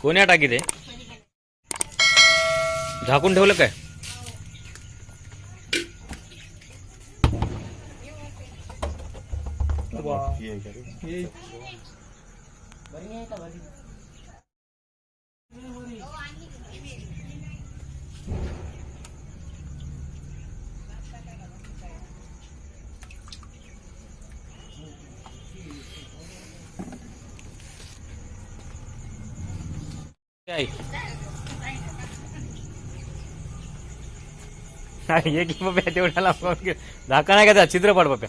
कोण्या टाकी ते झाकून ठेवलं काय? ये ಹೇಗೆ ಪಪ್ಪೆ ದೇವ್ರ ಎಲ್ಲ ದಾಖಲಾಗ್ಯದ ಚಿತ್ರ ಪಾಡು ಪಪ್ಪೆ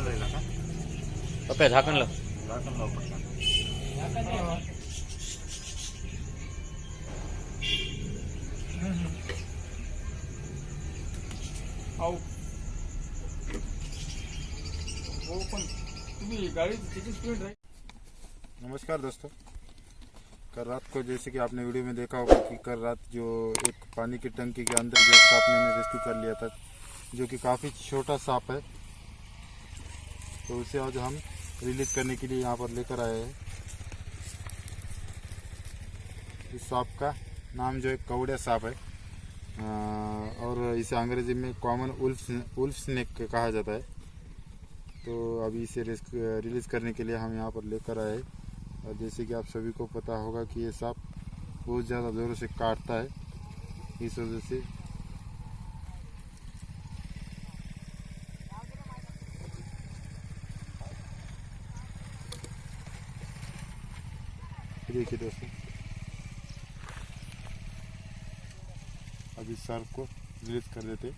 जाईल आता. बाप्या झाकण लाव झाकण लाव पटकन. नमस्कार दोस्तों। कल रात को जैसे कि आपने वीडियो में देखा होगा कि कल रात जो एक पानी की टंकी के अंदर जो सांप मैंने रेस्क्यू कर लिया था, जो कि काफ़ी छोटा सांप है तो उसे आज हम रिलीज़ करने के लिए यहाँ पर लेकर आए हैं। इस सांप का नाम जो है कौड़िया सांप है। और इसे अंग्रेज़ी में कॉमन उल्फ उल्फ स्नेक कहा जाता है। तो अभी इसे रिलीज़ करने के लिए हम यहाँ पर लेकर आए और जैसे कि आप सभी को पता होगा कि ये सांप बहुत ज़्यादा ज़ोरों से काटता है। इस वजह से देखिए दोस्तों अभी सर को रिलीज़ कर देते